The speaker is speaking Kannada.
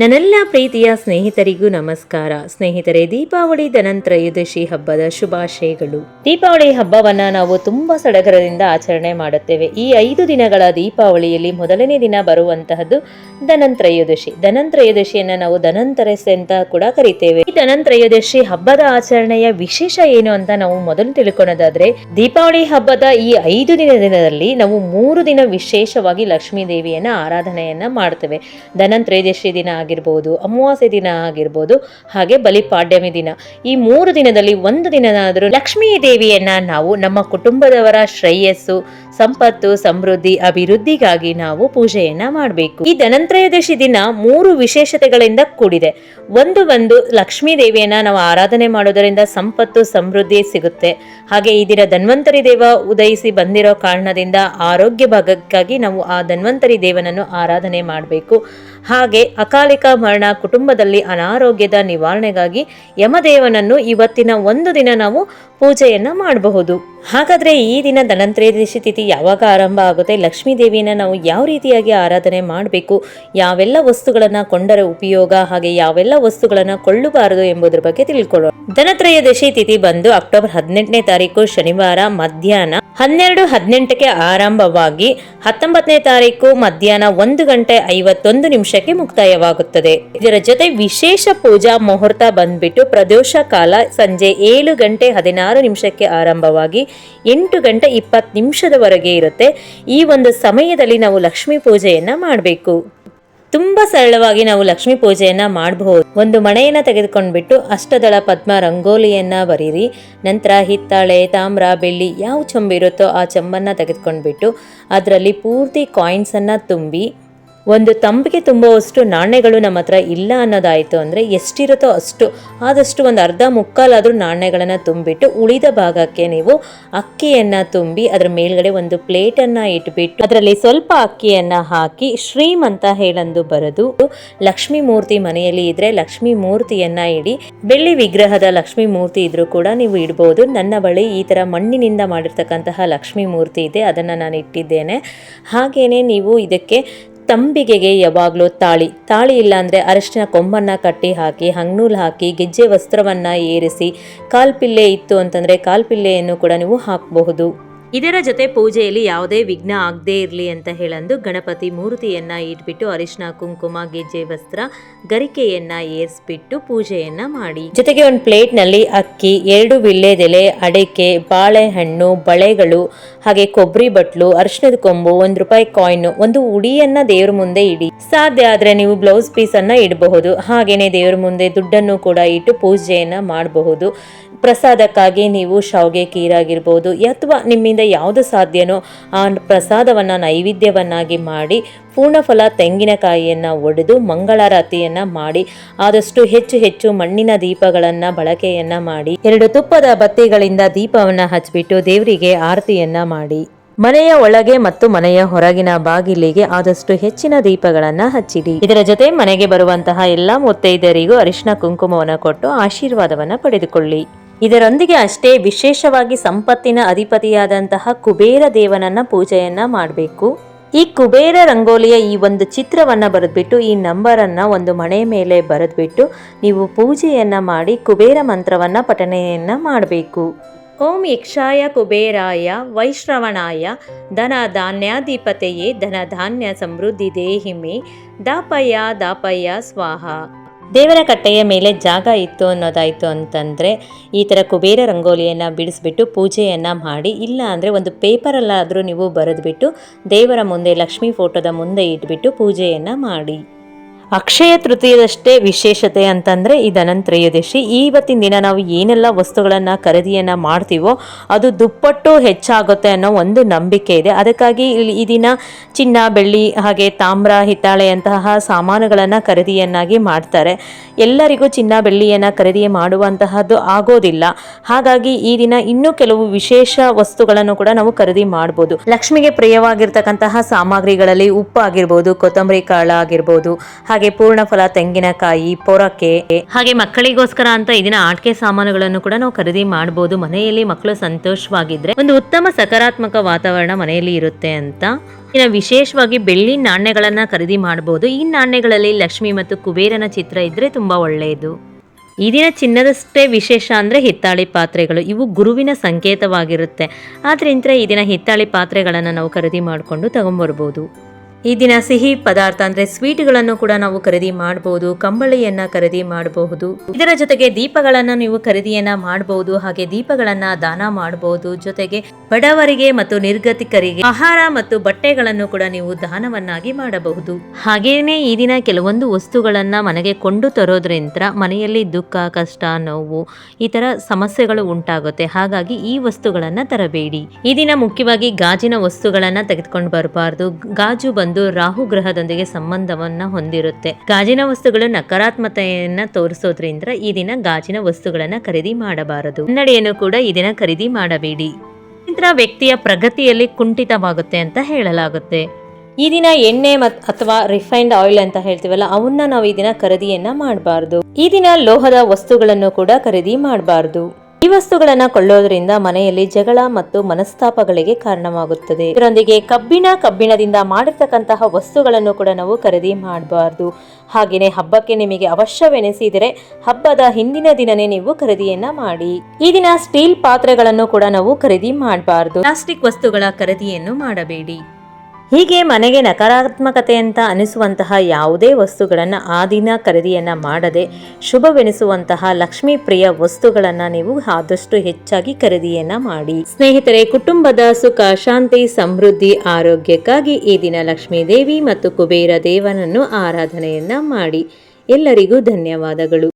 ನನ್ನೆಲ್ಲ ಪ್ರೀತಿಯ ಸ್ನೇಹಿತರಿಗೂ ನಮಸ್ಕಾರ. ಸ್ನೇಹಿತರೆ, ದೀಪಾವಳಿ ಧನಂತ್ರಯೋದಶಿ ಹಬ್ಬದ ಶುಭಾಶಯಗಳು. ದೀಪಾವಳಿ ಹಬ್ಬವನ್ನ ನಾವು ತುಂಬಾ ಸಡಗರದಿಂದ ಆಚರಣೆ ಮಾಡುತ್ತೇವೆ. ಈ ಐದು ದಿನಗಳ ದೀಪಾವಳಿಯಲ್ಲಿ ಮೊದಲನೇ ದಿನ ಬರುವಂತಹದ್ದು ಧನಂತ್ರಯೋದಶಿ ಧನಂತ್ರಯೋದಶಿಯನ್ನ ನಾವು ಧನಂತರಸ್ ಅಂತ ಕೂಡ ಕರಿತೇವೆ. ಈ ಧನಂತ್ರಯೋದಶಿ ಹಬ್ಬದ ಆಚರಣೆಯ ವಿಶೇಷ ಏನು ಅಂತ ನಾವು ಮೊದಲು ತಿಳ್ಕೊಳ್ಳೋದಾದ್ರೆ ದೀಪಾವಳಿ ಹಬ್ಬದ ಈ ಐದು ದಿನ ದಿನದಲ್ಲಿ ನಾವು ಮೂರು ದಿನ ವಿಶೇಷವಾಗಿ ಲಕ್ಷ್ಮೀ ದೇವಿಯನ್ನ ಆರಾಧನೆಯನ್ನ ಮಾಡ್ತೇವೆ. ಧನಂತ್ರಯೋದಶಿ ದಿನ ಆಗಿರ್ಬೋದು, ಅಮಾವಾಸ್ಯೆ ದಿನ ಆಗಿರ್ಬೋದು, ಹಾಗೆ ಬಲಿಪಾಡ್ಯಮಿ ದಿನ. ಈ ಮೂರು ದಿನದಲ್ಲಿ ಒಂದು ದಿನನಾದರೂ ಲಕ್ಷ್ಮೀ ದೇವಿಯನ್ನ ನಾವು ನಮ್ಮ ಕುಟುಂಬದವರ ಶ್ರೇಯಸ್ಸು, ಸಂಪತ್ತು, ಸಮೃದ್ಧಿ, ಅಭಿವೃದ್ಧಿಗಾಗಿ ನಾವು ಪೂಜೆಯನ್ನ ಮಾಡಬೇಕು. ಈ ಧನಂತ್ರಯೋದಶಿ ದಿನ ಮೂರು ವಿಶೇಷತೆಗಳಿಂದ ಕೂಡಿದೆ. ಒಂದು ಒಂದು ಲಕ್ಷ್ಮೀ ದೇವಿಯನ್ನ ನಾವು ಆರಾಧನೆ ಮಾಡೋದರಿಂದ ಸಂಪತ್ತು, ಸಮೃದ್ಧಿ ಸಿಗುತ್ತೆ. ಹಾಗೆ ಈ ದಿನ ಧನ್ವಂತರಿ ದೇವ ಉದಯಿಸಿ ಬಂದಿರೋ ಕಾರಣದಿಂದ ಆರೋಗ್ಯ ಭಾಗಕ್ಕಾಗಿ ನಾವು ಆ ಧನ್ವಂತರಿ ದೇವನನ್ನು ಆರಾಧನೆ ಮಾಡಬೇಕು. ಹಾಗೆ ಅಕಾಲಿಕ ಮರಣ ಕುಟುಂಬದಲ್ಲಿ ಅನಾರೋಗ್ಯದ ನಿವಾರಣೆಗಾಗಿ ಯಮದೇವನನ್ನು ಇವತ್ತಿನ ಒಂದು ದಿನ ನಾವು ಪೂಜೆಯನ್ನ ಮಾಡಬಹುದು. ಹಾಗಾದ್ರೆ ಈ ದಿನ ಧನಂತ್ರಯೋದಶಿ ತಿಥಿ ಯಾವಾಗ ಆರಂಭ ಆಗುತ್ತೆ? ಲಕ್ಷ್ಮೀ ದೇವಿಯನ್ನ ನಾವು ಯಾವ ರೀತಿಯಾಗಿ ಆರಾಧನೆ ಮಾಡಬೇಕು? ಯಾವೆಲ್ಲ ವಸ್ತುಗಳನ್ನು ಕೊಂಡರೆ ಉಪಯೋಗ? ಹಾಗೆ ಯಾವೆಲ್ಲ ವಸ್ತುಗಳನ್ನ ಕೊಳ್ಳಬಾರದು ಎಂಬುದರ ಬಗ್ಗೆ ತಿಳ್ಕೊಳ್ಳೋಣ. ಧನತ್ರಯೋದಶಿ ತಿಥಿ ಬಂದು ಅಕ್ಟೋಬರ್ ಹದಿನೆಂಟನೇ ತಾರೀಕು ಶನಿವಾರ ಮಧ್ಯಾಹ್ನ ಹನ್ನೆರಡು ಹದಿನೆಂಟಕ್ಕೆ ಆರಂಭವಾಗಿ ಹತ್ತೊಂಬತ್ತನೇ ತಾರೀಕು ಮಧ್ಯಾಹ್ನ ಒಂದು ಗಂಟೆ ಐವತ್ತೊಂದು ನಿಮಿಷಕ್ಕೆ ಮುಕ್ತಾಯವಾಗುತ್ತದೆ. ಇದರ ಜೊತೆ ವಿಶೇಷ ಪೂಜಾ ಮುಹೂರ್ತ ಬಂದ್ಬಿಟ್ಟು ಪ್ರದೋಷ ಕಾಲ ಸಂಜೆ ಏಳು ಗಂಟೆ ಹದಿನಾರು ನಿಮಿಷಕ್ಕೆ ಆರಂಭವಾಗಿ ಎಂಟು ಗಂಟೆ ಇಪ್ಪತ್ತು ನಿಮಿಷದವರೆಗೆ ಇರುತ್ತೆ. ಈ ಒಂದು ಸಮಯದಲ್ಲಿ ನಾವು ಲಕ್ಷ್ಮೀ ಪೂಜೆಯನ್ನ ಮಾಡಬೇಕು. ತುಂಬಾ ಸರಳವಾಗಿ ನಾವು ಲಕ್ಷ್ಮೀ ಪೂಜೆಯನ್ನ ಮಾಡಬಹುದು. ಒಂದು ಮಣೆಯನ್ನ ತೆಗೆದುಕೊಂಡ್ಬಿಟ್ಟು ಅಷ್ಟದಳ ಪದ್ಮ ರಂಗೋಲಿಯನ್ನ ಬರೀರಿ. ನಂತರ ಹಿತ್ತಾಳೆ, ತಾಮ್ರ, ಬೆಳ್ಳಿ ಯಾವ ಚೊಂಬಿರುತ್ತೋ ಆ ಚೊಂಬನ್ನ ತೆಗೆದುಕೊಂಡ್ಬಿಟ್ಟು ಅದರಲ್ಲಿ ಪೂರ್ತಿ ಕಾಯಿನ್ಸ್ ಅನ್ನ ತುಂಬಿ ಒಂದು ತಂಬಿಗೆ ತುಂಬುವಷ್ಟು ನಾಣ್ಯಗಳು ನಮ್ಮ ಹತ್ರ ಇಲ್ಲ ಅನ್ನೋದಾಯಿತು ಅಂದರೆ ಎಷ್ಟಿರುತ್ತೋ ಅಷ್ಟು. ಆದಷ್ಟು ಒಂದು ಅರ್ಧ ಮುಕ್ಕಾಲಾದರೂ ನಾಣ್ಯಗಳನ್ನು ತುಂಬಿಟ್ಟು ಉಳಿದ ಭಾಗಕ್ಕೆ ನೀವು ಅಕ್ಕಿಯನ್ನು ತುಂಬಿ ಅದರ ಮೇಲ್ಗಡೆ ಒಂದು ಪ್ಲೇಟನ್ನು ಇಟ್ಬಿಟ್ಟು ಅದರಲ್ಲಿ ಸ್ವಲ್ಪ ಅಕ್ಕಿಯನ್ನು ಹಾಕಿ ಶ್ರೀಮ್ ಅಂತ ಹೇಳಂದು ಬರೆದು ಲಕ್ಷ್ಮೀ ಮೂರ್ತಿ ಮನೆಯಲ್ಲಿ ಇದ್ರೆ ಲಕ್ಷ್ಮೀ ಮೂರ್ತಿಯನ್ನು ಇಡಿ. ಬೆಳ್ಳಿ ವಿಗ್ರಹದ ಲಕ್ಷ್ಮೀ ಮೂರ್ತಿ ಇದ್ರೂ ಕೂಡ ನೀವು ಇಡ್ಬೋದು. ನನ್ನ ಬಳಿ ಈ ಥರ ಮಣ್ಣಿನಿಂದ ಮಾಡಿರ್ತಕ್ಕಂತಹ ಲಕ್ಷ್ಮೀ ಮೂರ್ತಿ ಇದೆ. ಅದನ್ನು ನಾನು ಇಟ್ಟಿದ್ದೇನೆ. ಹಾಗೆಯೇ ನೀವು ಇದಕ್ಕೆ ತಂಬಿಗೆಗೆ ಯಾವಾಗಲೂ ತಾಳಿ. ತಾಳಿ ಇಲ್ಲ ಅಂದರೆ ಅರಶಿನ ಕೊಂಬನ್ನು ಕಟ್ಟಿ ಹಾಕಿ, ಹಂಗ್ನೂಲ್ ಹಾಕಿ, ಗೆಜ್ಜೆ ವಸ್ತ್ರವನ್ನು ಏರಿಸಿ, ಕಾಲ್ಪಿಲ್ಲೆ ಇತ್ತು ಅಂತಂದರೆ ಕಾಲ್ಪಿಲ್ಲೆಯನ್ನು ಕೂಡ ನೀವು ಹಾಕಬಹುದು. ಇದರ ಜೊತೆ ಪೂಜೆಯಲ್ಲಿ ಯಾವುದೇ ವಿಘ್ನ ಆಗದೇ ಇರಲಿ ಅಂತ ಹೇಳಂದು ಗಣಪತಿ ಮೂರ್ತಿಯನ್ನ ಇಟ್ಬಿಟ್ಟು ಅರಿಶಿನ ಕುಂಕುಮ, ಗೆಜ್ಜೆ, ವಸ್ತ್ರ ಗರಿಕೆಯನ್ನ ಏರಿಸ್ಬಿಟ್ಟು ಪೂಜೆಯನ್ನ ಮಾಡಿ. ಜೊತೆಗೆ ಒಂದು ಪ್ಲೇಟ್ನಲ್ಲಿ ಅಕ್ಕಿ, ಎರಡು ವಿಳ್ಳೆದೆಲೆ, ಅಡಿಕೆ, ಬಾಳೆಹಣ್ಣು, ಬಳೆಗಳು, ಹಾಗೆ ಕೊಬ್ಬರಿ ಬಟ್ಲು ಅರಿಶಿನದ ಕೊಂಬು, ಒಂದು ರೂಪಾಯಿ ಕಾಯಿನ್ ಒಂದು ಉಡಿಯನ್ನ ದೇವ್ರ ಮುಂದೆ ಇಡಿ. ಸಾಧ್ಯ ಆದ್ರೆ ನೀವು ಬ್ಲೌಸ್ ಪೀಸ್ ಅನ್ನ ಇಡಬಹುದು. ಹಾಗೇನೆ ದೇವ್ರ ಮುಂದೆ ದುಡ್ಡನ್ನು ಕೂಡ ಇಟ್ಟು ಪೂಜೆಯನ್ನ ಮಾಡಬಹುದು. ಪ್ರಸಾದಕ್ಕಾಗಿ ನೀವು ಶಾವ್ಗೆ ಕೀರಾಗಿರ್ಬೋದು ಅಥವಾ ನಿಮ್ಮಿಂದ ಯಾವುದು ಸಾಧ್ಯನೋ ಆ ಪ್ರಸಾದವನ್ನು ನೈವೇದ್ಯವನ್ನಾಗಿ ಮಾಡಿ ಪೂರ್ಣಫಲ ತೆಂಗಿನಕಾಯಿಯನ್ನು ಒಡೆದು ಮಂಗಳಾರತಿಯನ್ನು ಮಾಡಿ, ಆದಷ್ಟು ಹೆಚ್ಚು ಹೆಚ್ಚು ಮಣ್ಣಿನ ದೀಪಗಳನ್ನು ಬಳಕೆಯನ್ನು ಮಾಡಿ, ಎರಡು ತುಪ್ಪದ ಬತ್ತಿಗಳಿಂದ ದೀಪವನ್ನು ಹಚ್ಚಿಬಿಟ್ಟು ದೇವರಿಗೆ ಆರತಿಯನ್ನು ಮಾಡಿ. ಮನೆಯ ಒಳಗೆ ಮತ್ತು ಮನೆಯ ಹೊರಗಿನ ಬಾಗಿಲಿಗೆ ಆದಷ್ಟು ಹೆಚ್ಚಿನ ದೀಪಗಳನ್ನ ಹಚ್ಚಿಡಿ. ಇದರ ಜೊತೆ ಮನೆಗೆ ಬರುವಂತಹ ಎಲ್ಲ ಮುತ್ತೈದರಿಗೂ ಅರಿಶಿನ ಕುಂಕುಮವನ್ನು ಕೊಟ್ಟು ಆಶೀರ್ವಾದವನ್ನು ಪಡೆದುಕೊಳ್ಳಿ. ಇದರೊಂದಿಗೆ ಅಷ್ಟೇ ವಿಶೇಷವಾಗಿ ಸಂಪತ್ತಿನ ಅಧಿಪತಿಯಾದಂತಹ ಕುಬೇರ ದೇವನನ್ನ ಪೂಜೆಯನ್ನ ಮಾಡಬೇಕು. ಈ ಕುಬೇರ ರಂಗೋಲಿಯ ಈ ಒಂದು ಚಿತ್ರವನ್ನ ಬರೆದ್ಬಿಟ್ಟು, ಈ ನಂಬರನ್ನ ಒಂದು ಮನೆ ಮೇಲೆ ಬರೆದ್ಬಿಟ್ಟು, ನೀವು ಪೂಜೆಯನ್ನ ಮಾಡಿ ಕುಬೇರ ಮಂತ್ರವನ್ನ ಪಠನೆಯನ್ನ ಮಾಡಬೇಕು. ಓಂ ಯಕ್ಷಾಯ ಕುಬೇರಾಯ ವೈಶ್ರವಣಾಯ ಧನ ಧಾನ್ಯಾಧಿಪತೆಯೇ ಧನ ಧಾನ್ಯ ಸಮೃದ್ಧಿ ದೇಹಿಮೆ ದಾಪಯ್ಯ ದಾಪಯ್ಯ ಸ್ವಾಹ. ದೇವರ ಕಟ್ಟೆಯ ಮೇಲೆ ಜಾಗ ಇತ್ತು ಅನ್ನೋದಾಯಿತು ಅಂತಂದರೆ, ಈ ಥರ ಕುಬೇರ ರಂಗೋಲಿಯನ್ನು ಬಿಡಿಸ್ಬಿಟ್ಟು ಪೂಜೆಯನ್ನು ಮಾಡಿ, ಇಲ್ಲ ಅಂದರೆ ಒಂದು ಪೇಪರಲ್ಲಾದರೂ ನೀವು ಬರೆದ್ಬಿಟ್ಟು ದೇವರ ಮುಂದೆ, ಲಕ್ಷ್ಮೀ ಫೋಟೋದ ಮುಂದೆ ಇಟ್ಬಿಟ್ಟು ಪೂಜೆಯನ್ನು ಮಾಡಿ. ಅಕ್ಷಯ ತೃತೀಯದಷ್ಟೇ ವಿಶೇಷತೆ ಅಂತಂದರೆ ಈ ಧನಂತ್ರಯೋದಶಿ. ಇವತ್ತಿನ ದಿನ ನಾವು ಏನೆಲ್ಲ ವಸ್ತುಗಳನ್ನು ಖರೀದಿಯನ್ನು ಮಾಡ್ತೀವೋ ಅದು ದುಪ್ಪಟ್ಟು ಹೆಚ್ಚಾಗುತ್ತೆ ಅನ್ನೋ ಒಂದು ನಂಬಿಕೆ ಇದೆ. ಅದಕ್ಕಾಗಿ ಇಲ್ಲಿ ಈ ದಿನ ಚಿನ್ನ, ಬೆಳ್ಳಿ, ಹಾಗೆ ತಾಮ್ರ ಹಿತ್ತಾಳೆಯಂತಹ ಸಾಮಾನುಗಳನ್ನು ಖರೀದಿಯನ್ನಾಗಿ ಮಾಡ್ತಾರೆ. ಎಲ್ಲರಿಗೂ ಚಿನ್ನ, ಬೆಳ್ಳಿಯನ್ನು ಖರೀದಿ ಮಾಡುವಂತಹದ್ದು ಆಗೋದಿಲ್ಲ. ಹಾಗಾಗಿ ಈ ದಿನ ಇನ್ನೂ ಕೆಲವು ವಿಶೇಷ ವಸ್ತುಗಳನ್ನು ಕೂಡ ನಾವು ಖರೀದಿ ಮಾಡ್ಬೋದು. ಲಕ್ಷ್ಮಿಗೆ ಪ್ರಿಯವಾಗಿರ್ತಕ್ಕಂತಹ ಸಾಮಗ್ರಿಗಳಲ್ಲಿ ಉಪ್ಪು ಆಗಿರ್ಬೋದು, ಕೊತ್ತಂಬರಿ ಕಾಳು ಆಗಿರ್ಬೋದು ಹಾಗೆ ಪೂರ್ಣ ಫಲ ತೆಂಗಿನಕಾಯಿ ಪೊರಕೆ. ಹಾಗೆ ಮಕ್ಕಳಿಗೋಸ್ಕರ ಅಂತ ಇದನ್ನ ದಿನ ಆಟಿಕೆ ಸಾಮಾನುಗಳನ್ನು ಕೂಡ ನಾವು ಖರೀದಿ ಮಾಡಬಹುದು ಮನೆಯಲ್ಲಿ ಮಕ್ಕಳು ಸಂತೋಷವಾಗಿದ್ರೆ ಒಂದು ಉತ್ತಮ ಸಕಾರಾತ್ಮಕ ವಾತಾವರಣ ಮನೆಯಲ್ಲಿ ಇರುತ್ತೆ ಅಂತ. ಇನ್ನು ವಿಶೇಷವಾಗಿ ಬೆಳ್ಳಿ ನಾಣ್ಯಗಳನ್ನ ಖರೀದಿ ಮಾಡಬಹುದು ಈ ನಾಣ್ಯಗಳಲ್ಲಿ ಲಕ್ಷ್ಮಿ ಮತ್ತು ಕುಬೇರನ ಚಿತ್ರ ಇದ್ರೆ ತುಂಬಾ ಒಳ್ಳೆಯದು. ಈ ಚಿನ್ನದಷ್ಟೇ ವಿಶೇಷ ಅಂದ್ರೆ ಹಿತ್ತಾಳಿ ಪಾತ್ರೆಗಳು. ಇವು ಗುರುವಿನ ಸಂಕೇತವಾಗಿರುತ್ತೆ. ಆದ್ರಿಂದ ಈ ದಿನ ಹಿತ್ತಾಳಿ ಪಾತ್ರೆಗಳನ್ನು ನಾವು ಖರೀದಿ ಮಾಡಿಕೊಂಡು ತಗೊಂಬರ್ಬೋದು. ಈ ದಿನ ಸಿಹಿ ಪದಾರ್ಥ ಅಂದರೆ ಸ್ವೀಟ್ಗಳನ್ನು ಕೂಡ ನಾವು ಖರೀದಿ ಮಾಡಬಹುದು ಕಂಬಳಿಯನ್ನ ಖರೀದಿ ಮಾಡಬಹುದು. ಇದರ ಜೊತೆಗೆ ದೀಪಗಳನ್ನು ನೀವು ಖರೀದಿಯನ್ನ ಮಾಡಬಹುದು ಹಾಗೆ ದೀಪಗಳನ್ನ ದಾನ ಮಾಡಬಹುದು ಜೊತೆಗೆ ಬಡವರಿಗೆ ಮತ್ತು ನಿರ್ಗತಿಕರಿಗೆ ಆಹಾರ ಮತ್ತು ಬಟ್ಟೆಗಳನ್ನು ಕೂಡ ನೀವು ದಾನವನ್ನಾಗಿ ಮಾಡಬಹುದು. ಹಾಗೇನೆ ಈ ದಿನ ಕೆಲವೊಂದು ವಸ್ತುಗಳನ್ನ ಮನೆಗೆ ಕೊಂಡು ತರೋದ್ರಿಂದ ಮನೆಯಲ್ಲಿ ದುಃಖ, ಕಷ್ಟ, ನೋವು ಈ ತರ ಸಮಸ್ಯೆಗಳು ಉಂಟಾಗುತ್ತೆ. ಹಾಗಾಗಿ ಈ ವಸ್ತುಗಳನ್ನ ತರಬೇಡಿ. ಈ ದಿನ ಮುಖ್ಯವಾಗಿ ಗಾಜಿನ ವಸ್ತುಗಳನ್ನ ತೆಗೆದುಕೊಂಡು ಬರಬಾರ್ದು. ಗಾಜು ಬಂದು ರಾಹು ಗ್ರಹದೊಂದಿಗೆ ಸಂಬಂಧವನ್ನ ಹೊಂದಿರುತ್ತೆ. ಗಾಜಿನ ವಸ್ತುಗಳು ನಕಾರಾತ್ಮಕತೆಯನ್ನ ತೋರಿಸೋದ್ರಿಂದ ಈ ದಿನ ಗಾಜಿನ ವಸ್ತುಗಳನ್ನ ಖರೀದಿ ಮಾಡಬಾರದು. ಕನ್ನಡಿಯನ್ನು ಕೂಡ ಈ ದಿನ ಖರೀದಿ ಮಾಡಬೇಡಿ. ಇದರ ವ್ಯಕ್ತಿಯ ಪ್ರಗತಿಯಲ್ಲಿ ಕುಂಠಿತವಾಗುತ್ತೆ ಅಂತ ಹೇಳಲಾಗುತ್ತೆ. ಈ ದಿನ ಎಣ್ಣೆ ಮತ್ ಅಥವಾ ರಿಫೈನ್ಡ್ ಆಯಿಲ್ ಅಂತ ಹೇಳ್ತೀವಲ್ಲ, ಅವನ್ನ ನಾವು ಈ ದಿನ ಖರೀದಿಯನ್ನ ಮಾಡಬಾರ್ದು. ಈ ದಿನ ಲೋಹದ ವಸ್ತುಗಳನ್ನು ಕೂಡ ಖರೀದಿ ಮಾಡಬಾರ್ದು. ಈ ವಸ್ತುಗಳನ್ನ ಕೊಳ್ಳೋದ್ರಿಂದ ಮನೆಯಲ್ಲಿ ಜಗಳ ಮತ್ತು ಮನಸ್ತಾಪಗಳಿಗೆ ಕಾರಣವಾಗುತ್ತದೆ. ಇದರೊಂದಿಗೆ ಕಬ್ಬಿಣ ಕಬ್ಬಿಣದಿಂದ ಮಾಡಿರ್ತಕ್ಕಂತಹ ವಸ್ತುಗಳನ್ನು ಕೂಡ ನಾವು ಖರೀದಿ ಮಾಡಬಾರ್ದು. ಹಾಗೆಯೇ ಹಬ್ಬಕ್ಕೆ ನಿಮಗೆ ಅವಶ್ಯವೆನಿಸಿದರೆ ಹಬ್ಬದ ಹಿಂದಿನ ದಿನನೇ ನೀವು ಖರೀದಿಯನ್ನ ಮಾಡಿ. ಈ ದಿನ ಸ್ಟೀಲ್ ಪಾತ್ರೆಗಳನ್ನು ಕೂಡ ನಾವು ಖರೀದಿ ಮಾಡಬಾರ್ದು. ಪ್ಲಾಸ್ಟಿಕ್ ವಸ್ತುಗಳ ಖರೀದಿಯನ್ನು ಮಾಡಬೇಡಿ. ಹೀಗೆ ಮನೆಗೆ ನಕಾರಾತ್ಮಕತೆ ಅಂತ ಅನಿಸುವಂತಹ ಯಾವುದೇ ವಸ್ತುಗಳನ್ನು ಆ ದಿನ ಖರೀದಿಯನ್ನು ಮಾಡದೆ ಶುಭವೆನಿಸುವಂತಹ ಲಕ್ಷ್ಮೀ ಪ್ರಿಯ ವಸ್ತುಗಳನ್ನು ನೀವು ಆದಷ್ಟು ಹೆಚ್ಚಾಗಿ ಖರೀದಿಯನ್ನು ಮಾಡಿ. ಸ್ನೇಹಿತರೆ, ಕುಟುಂಬದ ಸುಖ, ಶಾಂತಿ, ಸಮೃದ್ಧಿ, ಆರೋಗ್ಯಕ್ಕಾಗಿ ಈ ದಿನ ಲಕ್ಷ್ಮೀ ದೇವಿ ಮತ್ತು ಕುಬೇರ ದೇವನನ್ನು ಆರಾಧನೆಯನ್ನ ಮಾಡಿ. ಎಲ್ಲರಿಗೂ ಧನ್ಯವಾದಗಳು.